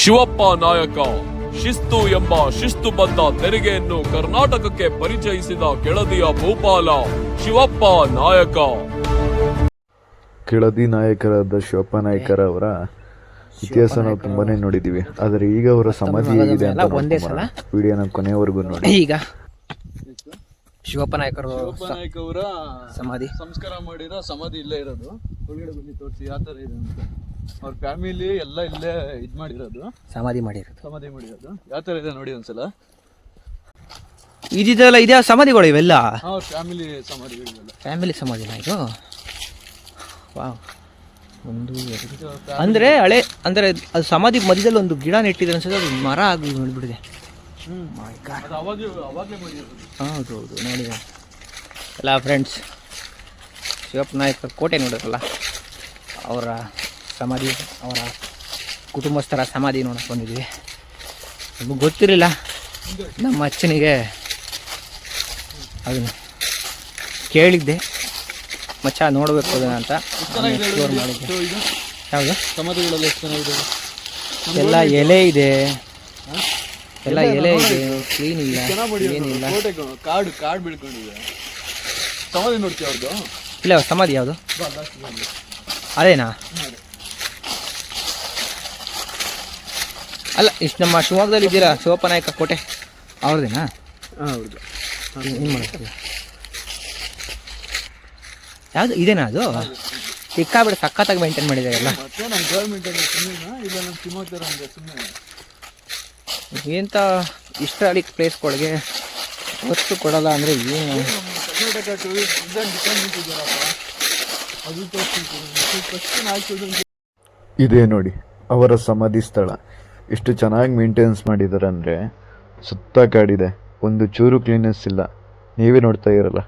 ಶಿವಪ್ಪ ನಾಯಕ ಶಿಸ್ತು ಎಂಬ ಶಿಸ್ತುಬದ್ಧ ತೆರಿಗೆಯನ್ನು ಕರ್ನಾಟಕಕ್ಕೆ ಪರಿಚಯಿಸಿದ ಕೆಳದಿಯ ಭೂಪಾಲ ಶಿವಪ್ಪ ನಾಯಕ. ಕೆಳದಿ ನಾಯಕರಾದ ಶಿವಪ್ಪ ನಾಯಕರ ಅವರ ಇತಿಹಾಸ ನಾವು ತುಂಬಾನೇ ನೋಡಿದೀವಿ. ಆದರೆ ಈಗ ಅವರ ಸಮಾಧಿ ಹೇಗಿದೆ ಅಂತ ವಿಡಿಯೋನ ಕೊನೆವರೆಗೂ ನೋಡಿ. ಈಗ ಶಿವಪ್ಪ ನಾಯಕರು ನಾಯಕ್ ಅವರ ಸಮಾಧಿ. ಸಂಸ್ಕಾರ ಮಾಡಿರೋ ಸಮಾಧಿ ಇಲ್ಲೇ ಇರೋದು. ಒಳಗಡೆ ಬಂದು ತೋರಿಸಿ ಯಾವ ಥರ ಇದೆ ಅಂತ. ಅವ್ರ ಫ್ಯಾಮಿಲಿ ಎಲ್ಲ ಇಲ್ಲೇ ಇದು ಮಾಡಿರೋದು. ಸಮಾಧಿ ಮಾಡಿರೋದು. ಸಮಾಧಿ ಮಾಡಿರೋದು. ಯಾವ ಥರ ಇದೆ ನೋಡಿ ಒಂದ್ಸಲ. ಇದಿದೆಲ್ಲ ಇದೇ ಸಮಾಧಿಗಳು ಇವೆಲ್ಲ? ಅವ್ರ ಫ್ಯಾಮಿಲಿ ಸಮಾಧಿಗಳಿಗೆಲ್ಲ ಫ್ಯಾಮಿಲಿ ಸಮಾಧಿನ ಇದು? ವಾವ್. ಒಂದು ಎರಡು. ಅಂದರೆ ಹಳೆ ಅಂದರೆ ಅದು ಸಮಾಧಿ ಮಧ್ಯದಲ್ಲಿ ಒಂದು ಗಿಡ ನೆಟ್ಟಿದೆ ಅನ್ಸುತ್ತೆ ಅದು ಮರ ಆಗಿ ನೋಡ್ಬಿಟ್ಟಿದೆ My ನೋಡಿ ಎಲ್ಲ ಫ್ರೆಂಡ್ಸ್ ಶಿವಪ್ಪ ನಾಯಕರ ಕೋಟೆ ನೋಡಿರಲ್ಲ ಅವರ ಸಮಾಧಿ ಅವರ ಕುಟುಂಬಸ್ಥರ ಸಮಾಧಿ ನೋಡಕ್ಕೆ ಬಂದಿದ್ವಿ. ನಮಗೆ ಗೊತ್ತಿರಲಿಲ್ಲ ನಮ್ಮ ಅಚ್ಚನಿಗೆ ಅದನ್ನು ಕೇಳಿದ್ದೆ. ಮಚ್ಚ ನೋಡಬೇಕು ಅದನ್ನ ಅಂತ. ಎಕ್ಸ್ಪ್ಲೋರ್ ಮಾಡಿದ್ದೆ. ಯಾವುದು? ಸಮಾಧಿಗಳೆಲ್ಲ ಎಲ್ಲ ಎಲೆ ಇದೆ. ಎಲ್ಲ ಎಲೆ ಇದೆ ಕ್ಲೀನ್ ಇಲ್ಲ ಏನಿಲ್ಲ. ಕಾಡು ಕಾಡು ಬೆಳ್ಕೊಂಡಿದೆ. ಸಮಾಧಿ ನೋಡ್ತೀವಿ ಅವ್ರದ್ದು ಇಲ್ಲ ಸಮಾಧಿ ಯಾವುದು? ಅದೇನಾ? ಅಲ್ಲ ಇಷ್ಟು ನಮ್ಮ ಶಿವಮೊಗ್ಗದಲ್ಲಿ ಇದ್ದೀರಾ? ಶಿವಪ್ಪ ನಾಯಕ ಕೋಟೆ? ಅವ್ರದೇನಾ? ಹೌದು ಏನು ಮಾಡ್ತೀವಿ ಯಾವುದು ಇದೇನಾ ಅದು? ಸಿಕ್ಕಾಬಿಟ್ಟು ಸಕ್ಕತ್ತಾಗಿ ಮೇಂಟೈನ್ ಮಾಡಿದ್ದಾರೆ ಎಲ್ಲ ಮತ್ತೆ ಹಿಸ್ಟಾರಿಕ್ ಪ್ಲೇಸ್ಗಳಿಗೆ ಒತ್ತು ಕೊಡಲ್ಲ ಅಂದರೆ ಏನು? ಇದೇ ನೋಡಿ, ಅವರ ಸಮಾಧಿ ಸ್ಥಳ. ಎಷ್ಟು ಚೆನ್ನಾಗಿ ಮೇಂಟೆನೆನ್ಸ್ ಮಾಡಿದ್ದಾರೆ ಅಂದರೆ ಸುತ್ತ ಕಾಡಿದೆ. ಒಂದು ಚೂರು ಕ್ಲೀನೆಸ್ ಇಲ್ಲ. ನೀವೇ ನೋಡ್ತಾ ಇರಲ್ಲ.